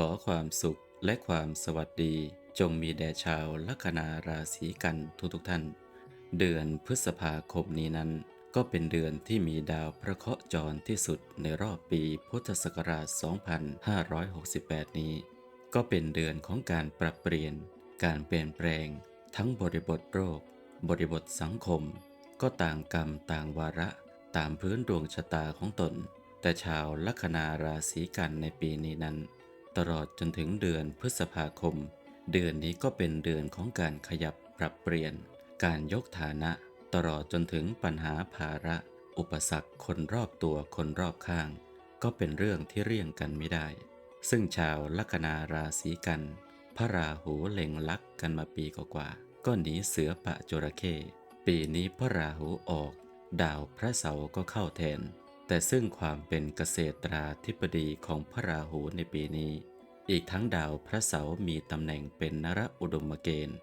ขอความสุขและความสวัสดีจงมีแด่ชาวลัคนาราศีกันทุกๆท่าน เดือนพฤษภาคมนี้นั้น ก็เป็นเดือนที่มีดาวพระเคราะห์จรที่สุดในรอบปีพุทธศักราช 2568 นี้ ก็เป็นเดือนของการปรับเปลี่ยน การเปลี่ยนแปลง ทั้งบริบทโรค บริบทสังคม ก็ต่างกรรมต่างวาระตามพื้นดวงชะตาของตน แต่ชาวลัคนาราศีกันในปีนี้นั้น ตลอดจนถึงเดือนพฤษภาคม เดือนนี้ก็เป็นเดือนของการขยับปรับเปลี่ยน การยกฐานะ ตลอดจนถึงปัญหาภาระ อุปสรรคคนรอบตัวคนรอบข้าง ก็เป็นเรื่องที่เลี่ยงกันไม่ได้ ซึ่งชาวลัคนาราศีกัน พระราหูเล็งลักกันมาปีกว่าก็หนีเสือปะจระเข้ปีนี้พระราหูออก ดาวพระเสาร์ก็เข้าแทน แต่ซึ่งความเป็นเกษตราธิบดีของพระราหูในปีนี้ อีกทั้งดาวพระเสาร์มีตำแหน่งเป็นนรอุดมเกณฑ์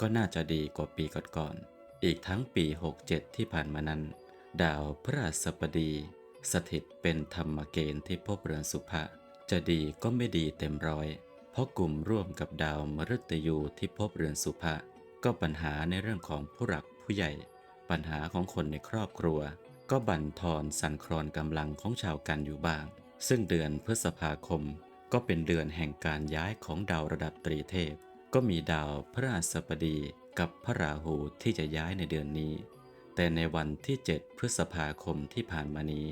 ก็น่าจะดีกว่าปีก่อนๆ อีกทั้งปี 67 ที่ผ่านมานั้น ดาวพระราชบดี สถิตเป็นธรรมเกณฑ์ที่พบเรือนสุภะจะดีก็ไม่ดีเต็มร้อย เพราะกลุ่มร่วมกับดาวมฤตยูที่พบเรือนสุภะก็ปัญหาในเรื่องของผู้หลักผู้ใหญ่ ปัญหาของคนในครอบครัว ก็บั่นทอนสั่นคลอนกำลังของชาวกันอยู่บ้าง ซึ่งเดือนพฤษภาคม ก็เป็นเดือนแห่งการย้ายของดาวระดับตรีเทพ ก็มีดาวพระราชบดีกับพระราหูที่จะย้ายในเดือนนี้ แต่ในวันที่ 7 พฤษภาคมที่ผ่านมานี้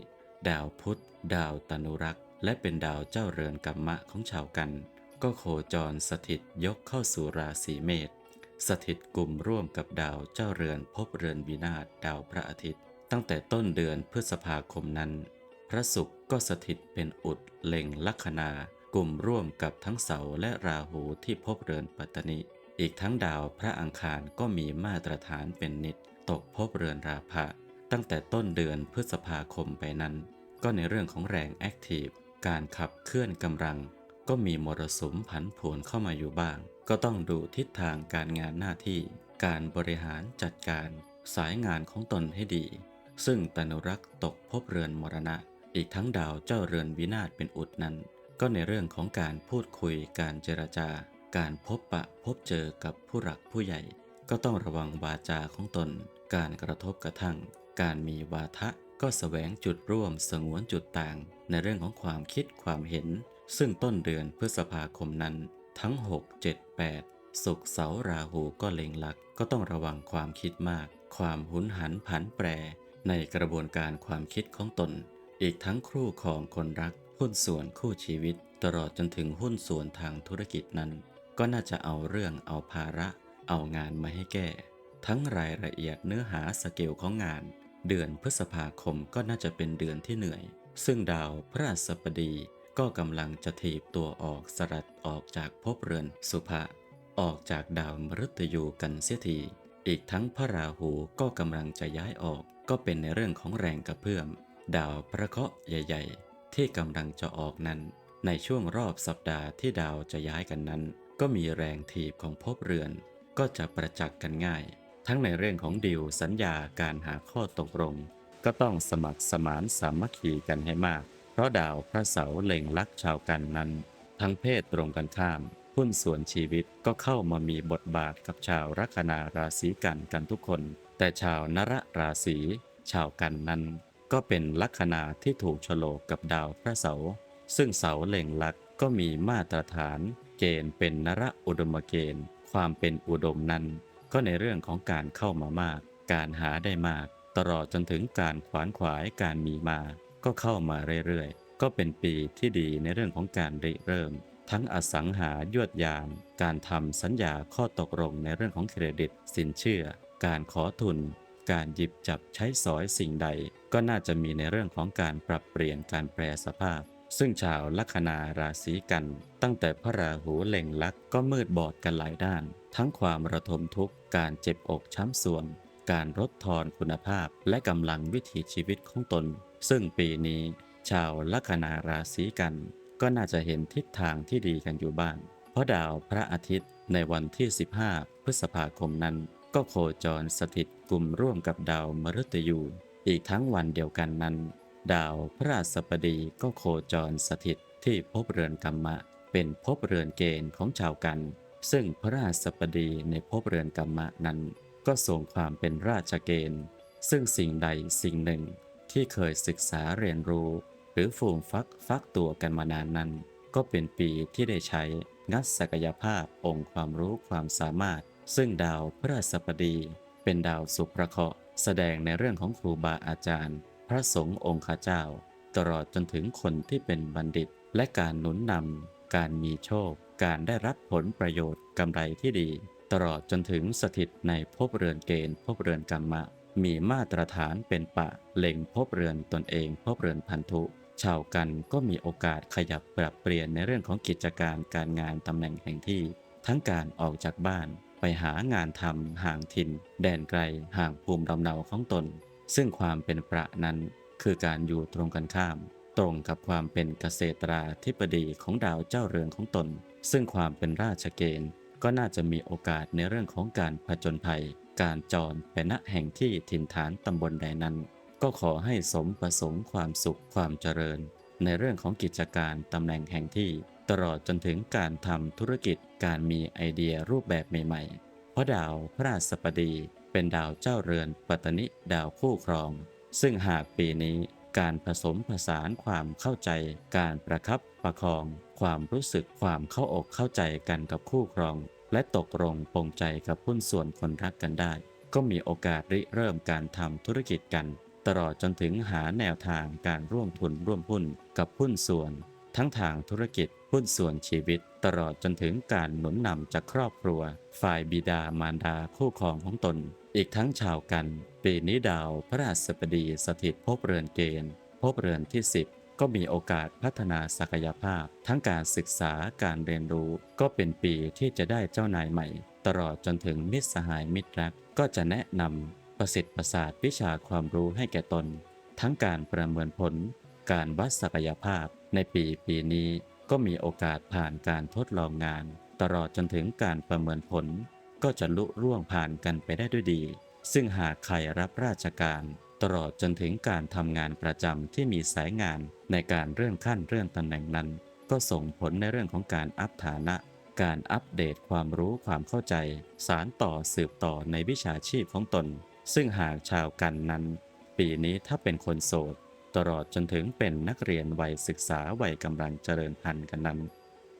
ดาวพุธ ดาวตนุรักษ์ และเป็นดาวเจ้าเรือนกัมมะของชาวกัน ก็โคจรสถิตยกเข้าสู่ราศีเมษสถิตกลุ่มร่วมกับดาวเจ้าเรือนพบเรือนวินาศดาวพระอาทิตย์ ตั้งแต่ต้นเดือนพฤษภาคมนั้น พระศุกร์ก็สถิตเป็นอุดเล็งลัคนา กลุ่มร่วมกับทั้งเสาร์และราหูที่พบเรือนปัตตนิ อีกทั้งดาวพระอังคารก็มีมาตรฐานเป็นนิด ตกพบเรือนราภะตั้งแต่ต้นเดือนพฤษภาคมไปนั้น ก็ในเรื่องของแรงแอคทีฟการขับเคลื่อนกำลัง ก็มีมรสุมผันผวนเข้ามาอยู่บ้าง ก็ต้องดูทิศทางการงานหน้าที่ การบริหารจัดการ สายงานของตนให้ดี ซึ่งตนุรักษ์ตกพบเรือนมรณะ อีกทั้งดาวเจ้าเรือนวินาศเป็นอุดนั้น ก็ในเรื่องของการพูดคุยการเจรจา การพบปะพบเจอกับผู้หลักผู้ใหญ่ ก็ต้องระวังวาจาของตน การกระทบกระทั่ง การมีวาทะก็แสวงจุดร่วมสงวนจุดต่าง ในเรื่องของความคิดความเห็น ซึ่งต้นเดือนพฤษภาคมนั้น ทั้ง 6 7 8 สุกเสาร์ราหูก็เล็งหลักก็ต้องระวังความคิดมาก ความหุนหันผันแปร ในกระบวนการความคิดของตน อีกทั้งครู่ครองคนรัก หุ้นส่วนคู่ชีวิต ตลอดจนถึงหุ้นส่วนทางธุรกิจนั้น ก็น่าจะเอาเรื่องเอาภาระ เอางานมาให้แก้ ทั้งรายละเอียดเนื้อหาสเกลของงาน เดือนพฤษภาคมก็น่าจะเป็นเดือนที่เหนื่อย ซึ่งดาวพระราชบดีก็กำลังจะถีบตัวออกสลัดออกจากภพเรือนสุภะออกจากดาวมฤตยูกันเสียที อีกทั้งพระราหูก็กำลังจะย้ายออก ก็เป็นในเรื่องของแรงกระเพื่อม ดาวพระเคราะห์ใหญ่ ๆ ที่กำลังจะออกนั้น ในช่วงรอบสัปดาห์ที่ดาวจะย้ายกันนั้น ก็มีแรงถีบของภพเรือน ก็จะประจักษ์กันง่าย ทั้งในเรื่องของดิวสัญญาการหาข้อตกลง ก็ต้องสมัครสมานสามัคคีกันให้มาก เพราะดาวพระเสาร์เล็งลักชาวกันนั้น ทั้งเพศตรงกันข้าม หุ้นส่วนชีวิตก็เข้ามามีบทบาทกับชาวลัคนาราศีกันกันทุกคน แต่ชาวนรราศีชาวกันนั้น ก็เป็นลัคนาที่ถูกโฉลกกับดาวพระเสาร์ซึ่งเสาเล็งลักก็มีมาตรฐาน เกณฑ์เป็นนรอุดมเกณฑ์ ความเป็นอุดมนั้น ก็ในเรื่องของการเข้ามามาก การหาได้มาก ตลอดจนถึงการขวานขวายการมีมา ก็เข้ามาเรื่อยๆ ก็เป็นปีที่ดีในเรื่องของการริเริ่ม ทั้งอสังหายวดยาน การทำสัญญาข้อตกลงในเรื่องของเครดิต สินเชื่อ การขอทุน การหยิบจับใช้สอยสิ่งใด ก็น่าจะมีในเรื่องของการปรับเปลี่ยนการแปรสภาพ ซึ่งชาวลัคนาราศีกัน ตั้งแต่พระราหูเล็งลักก็มืดบอดกันหลายด้าน ทั้งความระทมทุกข์ การเจ็บอกช้ำส่วน การลดทอนคุณภาพ และกำลังวิถีชีวิตของตน ซึ่งปีนี้ ชาวลัคนาราศีกัน ก็น่าจะเห็นทิศทางที่ดีกันอยู่บ้าง เพราะดาวพระอาทิตย์ในวันที่ 15 พฤษภาคมนั้น ก็โคจรสถิตกลุ่มร่วมกับดาวมฤตยู อีกทั้งวันเดียวกันนั้น ดาวพระราชบดีก็โคจรสถิตที่ภพเรือนกรรมะ เป็นภพเรือนเกณฑ์ของชาวกัน ซึ่งพระราชบดีในภพเรือนกรรมะนั้น ก็ทรงความเป็นราชเกณฑ์ ซึ่งสิ่งใดสิ่งหนึ่งที่เคยศึกษาเรียนรู้ รือฟูมฟักฟักตัวกันมานานนั้น ก็เป็นปีที่ได้ใช้งัดศักยภาพองค์ความรู้ความสามารถ ซึ่งดาวพระราชบดี เป็นดาวสุประเคราะห์แสดงในเรื่องของครูบาอาจารย์ พระสงฆ์องค์ข้าเจ้า ตลอดจนถึงคนที่เป็นบัณฑิต และการหนุนนำการมีโชค การได้รับผลประโยชน์กำไรที่ดี ตลอดจนถึงสถิตในภพเรือนเกณฑ์ภพเรือนกรรมะมีมาตรฐานเป็นปะเล็งภพเรือนตนเองภพเรือนพันธุ ชาวกันก็มีโอกาสขยับปรับเปลี่ยนในเรื่องของกิจการการงานตำแหน่งแห่งที่ ทั้งการออกจากบ้าน ไปหางานทำห่างถิ่น แดนไกลห่างภูมิลำเนาของตน ซึ่งความเป็นประนั้น คือการอยู่ตรงกันข้าม ตรงกับความเป็นเกษตราธิบดีของดาวเจ้าเรือนของตน ซึ่งความเป็นราชเกณฑ์ ก็น่าจะมีโอกาสในเรื่องของการผจญภัย การจรไปณแห่งที่ถิ่นฐานตำบลใดนั้น ก็ขอให้สมประสงค์ความสุขความเจริญ ในเรื่องของกิจการตำแหน่งแห่งที่ ตลอดจนถึงการทำธุรกิจการมีไอเดียรูปแบบใหม่ๆ เพราะดาวพระราชบดี เป็นดาวเจ้าเรือนปัตตนิดาวคู่ครอง ซึ่งหากปีนี้การผสมผสานความเข้าใจ การประคับประคอง ความรู้สึกความเข้าอกเข้าใจกันกับคู่ครอง และตกลงปรงใจกับหุ้นส่วนคนรักกันได้ ก็มีโอกาสริเริ่มการทำธุรกิจกัน ตลอดจนถึงหาแนวทางการร่วมทุนร่วมหุ้นกับหุ้นส่วน ทั้งทางธุรกิจหุ้นส่วนชีวิต ตลอดจนถึงการหนุนนำจากครอบครัว ฝ่ายบิดามารดาคู่ครองของตน อีกทั้งชาวกัน ปีนี้ดาวพระราชบดีสถิตภพเรือนเกณฑ์ภพเรือนที่ 10 ก็มีโอกาสพัฒนาศักยภาพ ทั้งการศึกษาการเรียนรู้ ก็เป็นปีที่จะได้เจ้านายใหม่ ตลอดจนถึงมิตรสหายมิตรรักก็จะแนะนำ ประสิทธิ์ประสาทวิชาความรู้ให้แก่ตน ทั้งการประเมินผล การวัดศักยภาพ ในปีปีนี้ก็มีโอกาสผ่านการทดลองงาน ตลอดจนถึงการประเมินผล ก็จะลุล่วงผ่านกันไปได้ด้วยดี ซึ่งหากใครรับราชการ ตลอดจนถึงการทำงานประจำที่มีสายงานในการเรื่องขั้นเรื่องตำแหน่งนั้น ก็ส่งผลในเรื่องของการอัพฐานะ การอัปเดตความรู้ความเข้าใจ สารต่อสืบต่อในวิชาชีพของตน ซึ่งหากชาวกันนั้น ปีนี้ถ้าเป็นคนโสด ตลอดจนถึงเป็นนักเรียนวัยศึกษาวัยกำลังเจริญพันธุ์กันนั้น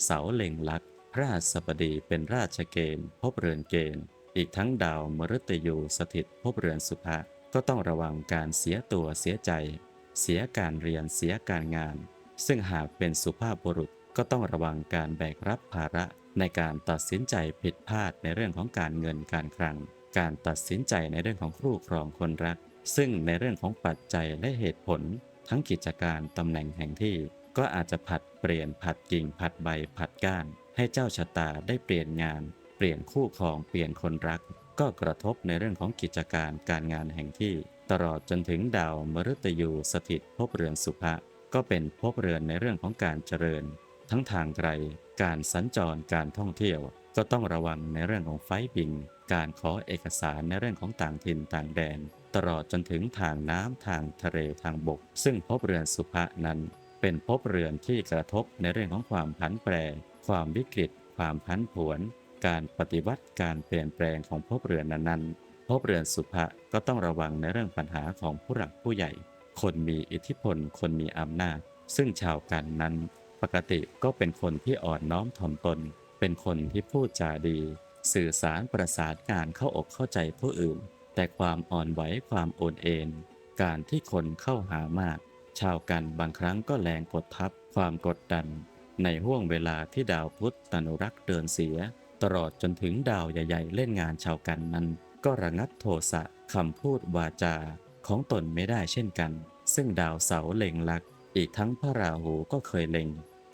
เสาเล็งลักษณ์พระราชบดีเป็นราชเกณฑ์ภพเรือนเกณฑ์ อีกทั้งดาวมฤตยูสถิตภพเรือนสุภะก็ต้องระวังการเสียตัวเสียใจ เสียการเรียนเสียการงาน ซึ่งหากเป็นสุภาพบุรุษก็ต้องระวังการแบกรับภาระในการตัดสินใจผิดพลาดในเรื่องของการเงินการคลัง การตัดสินใจในเรื่องของคู่ครองคนรัก ซึ่งในเรื่องของปัจจัยและเหตุผล ทั้งกิจการตำแหน่งแห่งที่ ก็อาจจะผัดเปลี่ยนผัดกิ่งผัดใบผัดก้าน ให้เจ้าชะตาได้เปลี่ยนงาน เปลี่ยนคู่ครองเปลี่ยนคนรัก ก็กระทบในเรื่องของกิจการการงานแห่งที่ ตลอดจนถึงดาวมฤตยูสถิตภพเรือนสุภะก็เป็นภพเรือนในเรื่องของการเจริญ ทั้งทางไกล การสัญจรการท่องเที่ยว ก็ต้องระวังในเรื่องของไฟบิน การขอเอกสารในเรื่องของต่างถิ่นต่างแดน ตลอดจนถึงทางน้ำทางทะเลทางบก ซึ่งภพเรือนสุภะนั้น เป็นภพเรือนที่กระทบในเรื่องของความผันแปร ความวิกฤต ความพันผวน การปฏิวัติการเปลี่ยนแปลงของภพเรือนนั้นๆภพเรือนสุภะก็ต้องระวังในเรื่องปัญหาของผู้หลักผู้ใหญ่ คนมีอิทธิพล คนมีอำนาจ ซึ่งชาวกันนั้น ปกติก็เป็นคนที่อ่อนน้อมถ่อมตน เป็นคนที่พูดจาดี สื่อสารประสานงานเข้าอกเข้าใจผู้อื่น แต่ความอ่อนไหวความโอนเอ็นการที่คนเข้าหามาก ชาวกันบางครั้งก็แรงกดทับความกดดัน ในห่วงเวลาที่ดาวพุธตนุรักษ์เดินเสีย ตลอดจนถึงดาวใหญ่ ๆ เล่นงานชาวกันนั้น ก็ระงับโทสะคำพูดวาจาของตนไม่ได้เช่นกัน ซึ่งดาวเสาเล็งลัก อีกทั้งพระราหูก็เคยเล็ง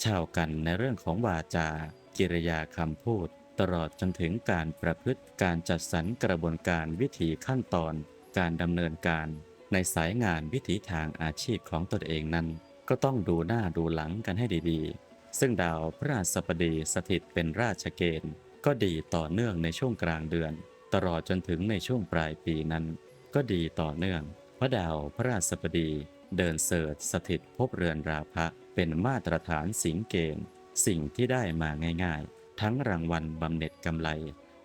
ชาวกันในเรื่องของวาจากิริยาคำพูด ตลอดจนถึงการประพฤติการจัดสรรกระบวนการวิถีขั้นตอน การดำเนินการ ในสายงานวิถีทางอาชีพของตนเองนั้น ก็ต้องดูหน้าดูหลังกันให้ดีๆ ซึ่งดาวพระราชบดีสถิตเป็นราชเกณฑ์ ก็ดีต่อเนื่องในช่วงกลางเดือน ตลอดจนถึงในช่วงปลายปีนั้น ก็ดีต่อเนื่องพระดาวพระราชบดีเดินเสดิร์ชสถิตภพเรือนราพะเป็นมาตรฐานสิงเกณฑ์ สิ่งที่ได้มาง่าย ๆ ทั้งรางวัลบำเหน็จกำไร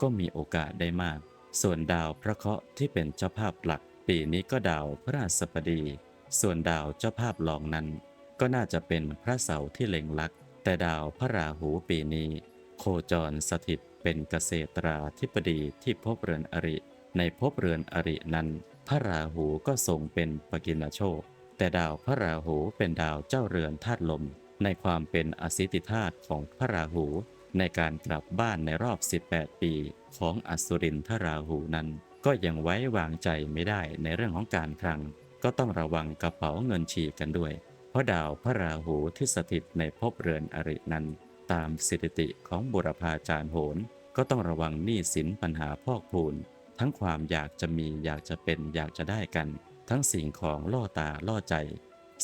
ก็มีโอกาสได้มาก ส่วนดาวพระเคราะห์ที่เป็นเจ้าภาพหลัก ปีนี้ก็ดาวพระราชบดี ส่วนดาวเจ้าภาพรองนั้น ก็น่าจะเป็นพระเสาร์ที่เล็งลัก แต่ดาวพระราหูปีนี้ โคจรสถิตเป็นเกษตราธิบดีที่ภพเรือนอริ ในภพเรือนอรินั้น พระราหูก็ทรงเป็นปกินโชค แต่ดาวพระราหูเป็นดาวเจ้าเรือนธาตุลม ในความเป็นอสิติธาตุของพระราหู ในการกลับบ้านในรอบ 18 ปีของอสุรินทราหูนั้น ก็ยังไว้วางใจไม่ได้ในเรื่องของการคลัง ก็ต้องระวังกระเป๋าเงินฉีกกันด้วย เพราะดาวพระราหูที่สถิตในภพเรือนอรินั้น ตามสถิติของบุรพาจารย์โหน ก็ต้องระวังหนี้สินปัญหาพอกพูน ทั้งความอยากจะมีอยากจะเป็นอยากจะได้กัน ทั้งสิ่งของล่อตาล่อใจ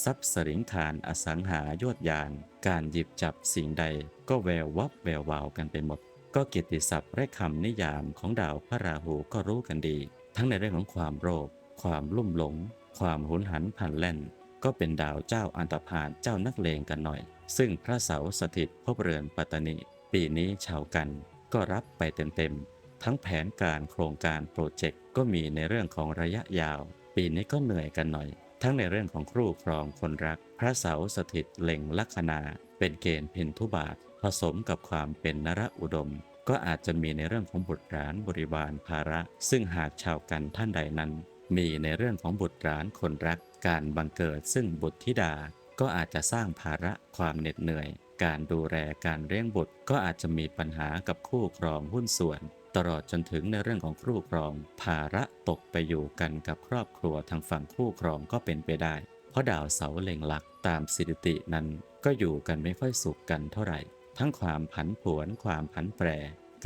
ทรัพย์สริงคารอสังหายวดยาน การหยิบจับสิ่งใดก็แวววับแวววาวกันไปหมด ก็กิตติศัพท์และคำนิยามของดาวพระราหูก็รู้กันดี ทั้งในเรื่องของความโรค ความลุ่มหลง ความหุนหันพันแล่น ก็เป็นดาวเจ้าอันตรพาลเจ้านักเลงกันหน่อย ซึ่งพระเสาสถิตพบเรือนปัตตานีปีนี้ชาวกัน ก็รับไปเต็มๆทั้งแผนการโครงการโปรเจกต์ก็มีในเรื่องของระยะยาว ปีนี้ก็เหนื่อยกันหน่อย ทั้งในเรื่องของครูครองคนรัก พระเสาสถิตเล็งลัคนา เป็นเกณฑ์เพ็ญทุบาท ผสมกับความเป็นนรอุดม ก็อาจจะมีในเรื่องของบุตรหลานบริวารภาระ ซึ่งหากชาวกันท่านใดนั้น มีในเรื่องของบุตรหลานคนรัก การบังเกิดซึ่งบุตรธิดา ก็อาจจะสร้างภาระความเหน็ดเหนื่อย การดูแลการเลี้ยงบุตรก็อาจจะมีปัญหากับคู่ครองหุ้นส่วน ตลอดจนถึงในเรื่องของคู่ครอง ภาระตกไปอยู่กันกับครอบครัวทางฝั่งคู่ครองก็เป็นไปได้ เพราะดาวเสาเล็งหลักตามสถิตินั้น ก็อยู่กันไม่ค่อยสุขกันเท่าไหร่ ทั้งความผันผวนความผันแปร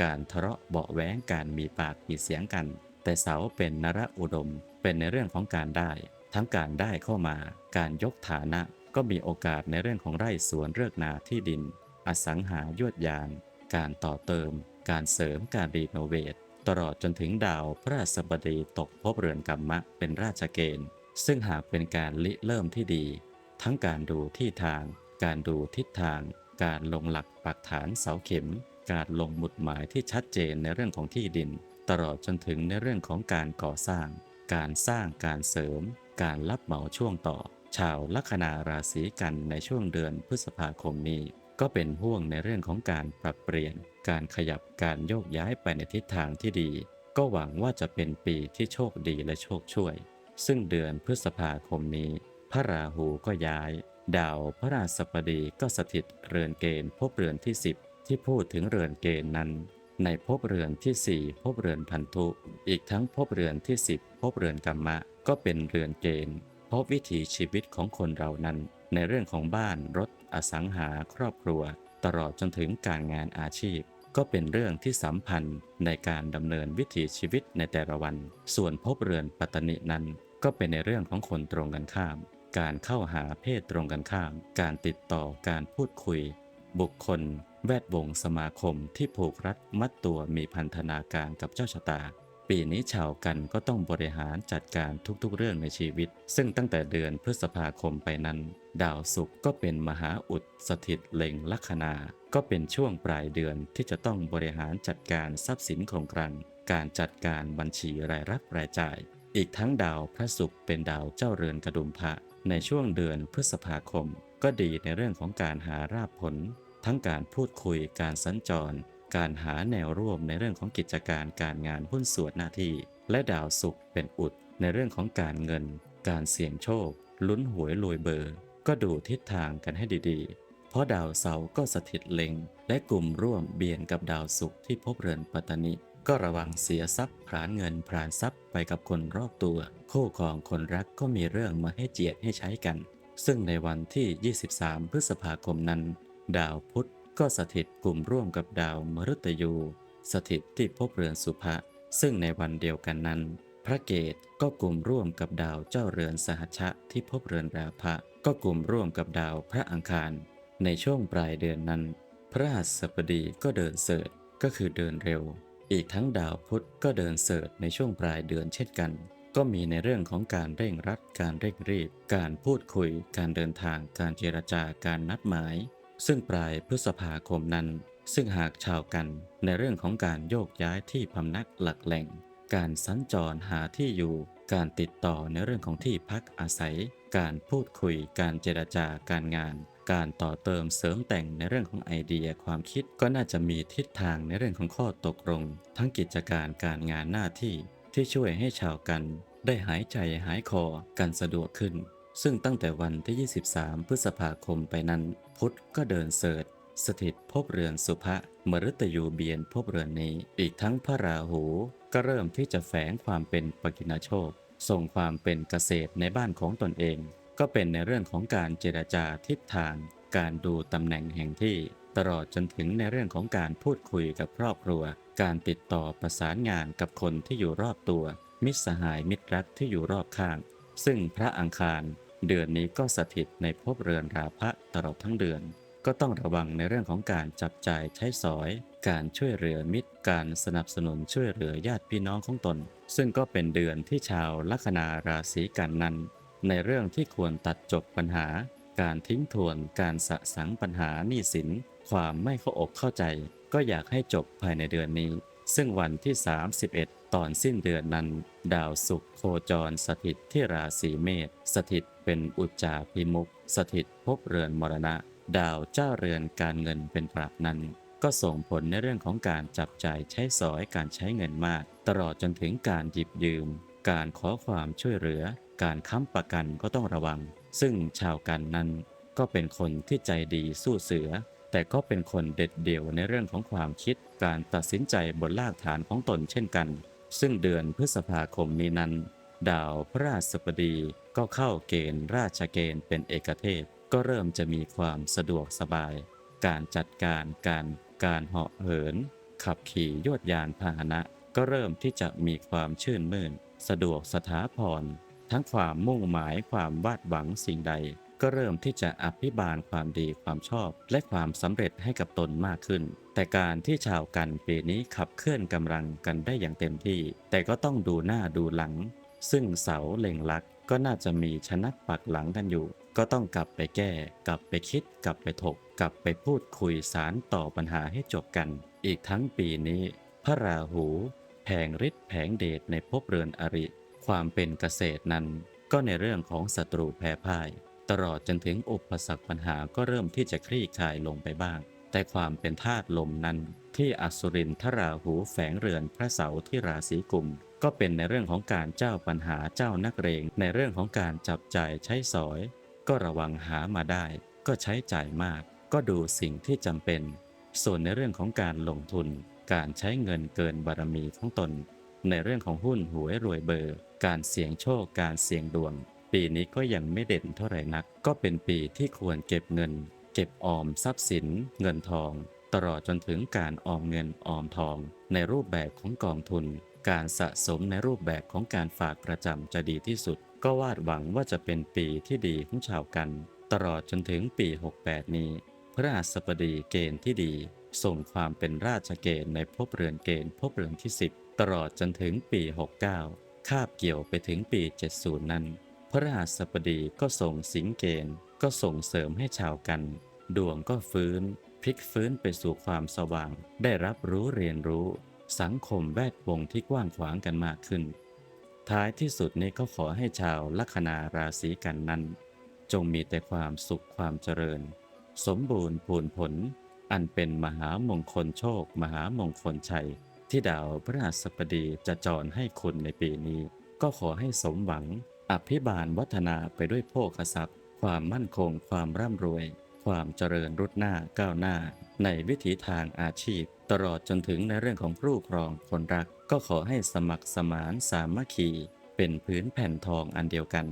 การทะเลาะเบาแว้งการมีปากมีเสียงกัน แต่เสาเป็นนรอุดม เป็นในเรื่องของการได้ ทั้งการได้เข้ามา การยกฐานะก็มีโอกาสในเรื่องของไร่สวนเลือกนาที่ดิน อสังหายวดยาน การต่อเติม การเสริมการรีโนเวทตลอดจนถึงดาวพระราชบดีตกภพเรือนกรรมะเป็นราชเกณฑ์ ซึ่งหากเป็นการลิเริ่มที่ดี ทั้งการดูที่ทาง การดูทิศทาง การลงหลักปักฐานเสาเข็ม การลงหมุดหมายที่ชัดเจนในเรื่องของที่ดิน ตลอดจนถึงในเรื่องของการก่อสร้าง การสร้างการเสริม การรับเหมาช่วงต่อ ชาวลัคนาราศีกันในช่วงเดือนพฤษภาคมนี้ ก็เป็นห่วงในเรื่องของการปรับเปลี่ยน การขยับการโยกย้ายไปในทิศทางที่ดี ก็หวังว่าจะเป็นปีที่โชคดีและโชคช่วย ซึ่งเดือนพฤษภาคมนี้ พระราหูก็ย้าย ดาวพระราชบดีก็สถิตเรือนเกณฑ์ภพเรือนที่ 10 ที่พูดถึงเรือนเกณฑ์นั้น ในภพเรือนที่4ภพเรือนพันธุ อีกทั้งภพเรือนที่ 10ภพเรือนกรรมะ ก็เป็นเรือนเกณฑ์พราะวิถีชีวิตของคนเรานั้น ในเรื่องของบ้านรถ อสังหาครอบครัว ตลอดจนถึงการงานอาชีพ ก็เป็นเรื่องที่สัมพันธ์ในการดำเนินวิถีชีวิตในแต่ละวัน ส่วนภพเรือนปัตตนินั้น ก็เป็นในเรื่องของคนตรงกันข้าม การเข้าหาเพศตรงกันข้าม การติดต่อการพูดคุย บุคคล แวดวงสมาคมที่ผูกรัดมัดตัวมีพันธนาการกับเจ้าชะตา ปีนี้ชาวกันก็ต้องบริหารจัดการทุกๆเรื่องในชีวิต ซึ่งตั้งแต่เดือนพฤษภาคมไปนั้น ดาวศุกร์ก็เป็นมหาอุดสถิตเล็งลัคนา ก็เป็นช่วงปลายเดือนที่จะต้องบริหารจัดการทรัพย์สินของครัง การจัดการบัญชีรายรับรายจ่าย อีกทั้งดาวพระศุกร์เป็นดาวเจ้าเรือนกระดุมพระในช่วงเดือนพฤษภาคม ก็ดีในเรื่องของการหาราบผล ทั้งการพูดคุยการสัญจร การหาแนวร่วมในเรื่องของกิจการการงานหุ้นส่วนหน้าที่ และดาวศุกร์เป็นอุดในเรื่องของการเงิน การเสี่ยงโชค ลุ้นหวยรวยเบอร์ ก็ดูทิศทางกันให้ดีๆ เพราะดาวเสาร์ก็สถิตเล็ง และกลุ่มร่วมเบียนกับดาวศุกร์ที่พบเรือนปัตตนิก็ระวังเสียทรัพย์พรานเงินพรานทรัพย์ไปกับคนรอบตัว คู่ครองคนรักก็มีเรื่องมาให้เจียดให้ใช้กัน ซึ่งในวันที่ 23 พฤษภาคมนั้น ดาวพุธ ก็สถิตกลุ่มร่วมกับดาวมฤตยู สถิตที่ภพเรือนสุภะซึ่งในวันเดียวกันนั้น พระเกตก็กลุ่มร่วมกับดาวเจ้าเรือนสหชะที่ภพเรือนราพะก็กลุ่มร่วมกับดาวพระอังคาร ในช่วงปลายเดือนนั้น พระหัสบดีก็เดินเสดก็คือเดินเร็ว อีกทั้งดาวพุธก็เดินเสดในช่วงปลายเดือนเช่นกัน ก็มีในเรื่องของการเร่งรัดการเร่งรีบ การพูดคุย การเดินทาง การเจรจาการนัดหมาย ซึ่งปลายพฤษภาคมนั้น ซึ่งหากชาวกันในเรื่องของการโยกย้ายที่พำนักหลักแหล่ง การสัญจรหาที่อยู่ การติดต่อในเรื่องของที่พักอาศัย การพูดคุย การเจรจาการงาน การต่อเติมเสริมแต่งในเรื่องของไอเดียความคิดก็น่าจะมีทิศทางในเรื่องของข้อตกลง ทั้งกิจการการงานหน้าที่ที่ช่วยให้ชาวกัน ได้หายใจหายคอกันสะดวกขึ้น ซึ่งตั้งแต่วันที่ 23 พฤษภาคมไปนั้น พุทธก็เดินเสดิร์สถิตภพเรือนสุภะมฤตยูเบียนภพเรือนนี้ อีกทั้งพระราหูก็เริ่มที่จะแฝงความเป็นปกิณโชคส่งความเป็นเกษตรในบ้านของตนเอง ก็เป็นในเรื่องของการเจรจาทิศทาง การดูตำแหน่งแห่งที่ ตลอดจนถึงในเรื่องของการพูดคุยกับครอบครัว การติดต่อประสานงานกับคนที่อยู่รอบตัว มิตรสหายมิตรรักที่อยู่รอบข้าง ซึ่งพระอังคารเดือนนี้ก็สถิตในภพเรือนราพะตลอดทั้งเดือน ก็ต้องระวังในเรื่องของการจับจ่ายใช้สอย การช่วยเหลือมิตร การสนับสนุนช่วยเหลือญาติพี่น้องของตน ซึ่งก็เป็นเดือนที่ชาวลัคนาราศีกันนั้น ในเรื่องที่ควรตัดจบปัญหา การทิ้งทวน การสะสังปัญหาหนี้สิน ความไม่เข้าอกเข้าใจ ก็อยากให้จบภายในเดือนนี้ ซึ่งวันที่ 31 ตอนสิ้นเดือนนั้น ดาวศุกร์โคจรสถิตที่ราศีเมษสถิตเป็นอุจจาพิมุกสถิตภพเรือนมรณะ ดาวเจ้าเรือนการเงินเป็นปรับนั้น ก็ส่งผลในเรื่องของการจับจ่ายใช้สอยการใช้เงินมาก ตลอดจนถึงการหยิบยืม การขอความช่วยเหลือ การค้ำประกันก็ต้องระวัง ซึ่งชาวกันนั้น ก็เป็นคนที่ใจดีสู้เสือ แต่ก็เป็นคนเด็ดเดี่ยวในเรื่องของความคิด การตัดสินใจบนรากฐานของตนเช่นกัน ซึ่งเดือนพฤษภาคมนี้นั้น ดาวพระราชบดีก็เข้าเกณฑ์ราชเกณฑ์เป็นเอกเทศ ก็เริ่มจะมีความสะดวกสบาย การจัดการการการเหาะเหิน ขับขี่ยวดยานพาหนะ ก็เริ่มที่จะมีความชื่นมื่น สะดวกสถาพรทั้งความมุ่งหมายความวาดหวังสิ่งใด ก็เริ่มที่จะอภิบาลความดีความชอบ และความสำเร็จให้กับตนมากขึ้น แต่การที่ชาวกันปีนี้ขับเคลื่อนกำลังกันได้อย่างเต็มที่ แต่ก็ต้องดูหน้าดูหลัง ซึ่งเสาเล็งลักก็น่าจะมีชนะปักหลังกันอยู่ ก็ต้องกลับไปแก้ กลับไปคิด กลับไปถก กลับไปพูดคุยสารต่อปัญหาให้จบกัน อีกทั้งปีนี้ พระราหูแผงฤทธิ์แผงเดชในภพเรือนอริ ความเป็นเกษตรนั้น ก็ในเรื่องของศัตรูแพ้พ่าย ตลอดจนถึงอุปสรรคปัญหาก็เริ่มที่จะคลี่คลายลงไปบ้าง แต่ความเป็นธาตุลมนั้น ที่อสุรินทราหูแฝงเรือนพระเสาร์ที่ราศีกุม ก็เป็นในเรื่องของการเจ้าปัญหาเจ้านักเรง ในเรื่องของการจับจ่ายใช้สอย ก็ระวังหามาได้ ก็ใช้จ่ายมาก ก็ดูสิ่งที่จำเป็น ส่วนในเรื่องของการลงทุน การใช้เงินเกินบารมีของตน ในเรื่องของหุ้นหวยรวยเบอร์ การเสี่ยงโชคการเสี่ยงดวง ปีนี้ก็ยังไม่เด่นเท่าไหร่นัก ก็เป็นปีที่ควรเก็บเงิน เก็บออมทรัพย์สิน เงินทอง ตลอดจนถึงการออมเงินออมทอง ในรูปแบบของกองทุน การสะสมในรูปแบบของการฝากประจำจะดีที่สุด ก็วาดหวังว่าจะเป็นปีที่ดีของชาวกัน ตลอดจนถึงปี 68 นี้ พระราชบดีเกณฑ์ที่ดี ส่งความเป็นราชเกณฑ์ในภพเรือนเกณฑ์ภพเรือนที่ 10 ตลอดจนถึงปี 69 คาบเกี่ยวไปถึงปี 70 นั้น พระราชบดีก็ส่งสิงเกณฑ์ก็ส่งเสริมให้ชาวกัน ดวงก็ฟื้น พลิกฟื้นไปสู่ความสว่าง ได้รับรู้เรียนรู้ สังคมแวดวงที่กว้างขวางกันมากขึ้น ท้ายที่สุดนี้ก็ขอให้ชาวลัคนาราศีกันนั้น จงมีแต่ความสุขความเจริญ สมบูรณ์พูนผล อันเป็นมหามงคลโชค มหามงคลชัย ที่ดาวพระราชบดีจะจรให้คุณในปีนี้ ก็ขอให้สมหวัง อภิบาลวัฒนาไปด้วยโภคทรัพย์ ความมั่นคง ความร่ำรวย ความเจริญรุดหน้าก้าวหน้า ในวิถีทางอาชีพ ตลอดจนถึงในเรื่องของผู้ครองคนรัก ก็ขอให้สมัครสมานสามัคคี เป็นพื้นแผ่นทองอันเดียวกัน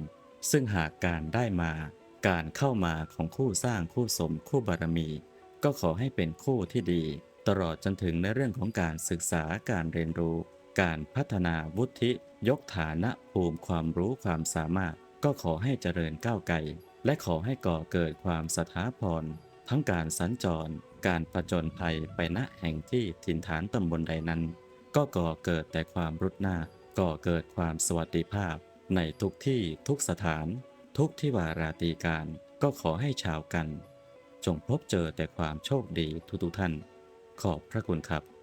ซึ่งหากการได้มา การเข้ามาของคู่สร้างคู่สมคู่บารมี ก็ขอให้เป็นคู่ที่ดี ตลอดจนถึงในเรื่องของการศึกษาการเรียนรู้ การพัฒนาวุฒิยกฐานะภูมิความรู้ความสามารถ ก็ขอให้เจริญก้าวไกลและขอให้ก่อเกิดความสถาพรทั้งการสัญจร การประจนภัยไปณแห่งที่ถิ่นฐานตำบลใดนั้น ก็ก่อเกิดแต่ความรุดหน้า ก่อเกิดความสวัสดิภาพ ในทุกที่ทุกสถาน ทุกที่วาราตีการ ก็ขอให้ชาวกัน จงพบเจอแต่ความโชคดีทุกท่าน ขอบพระคุณครับ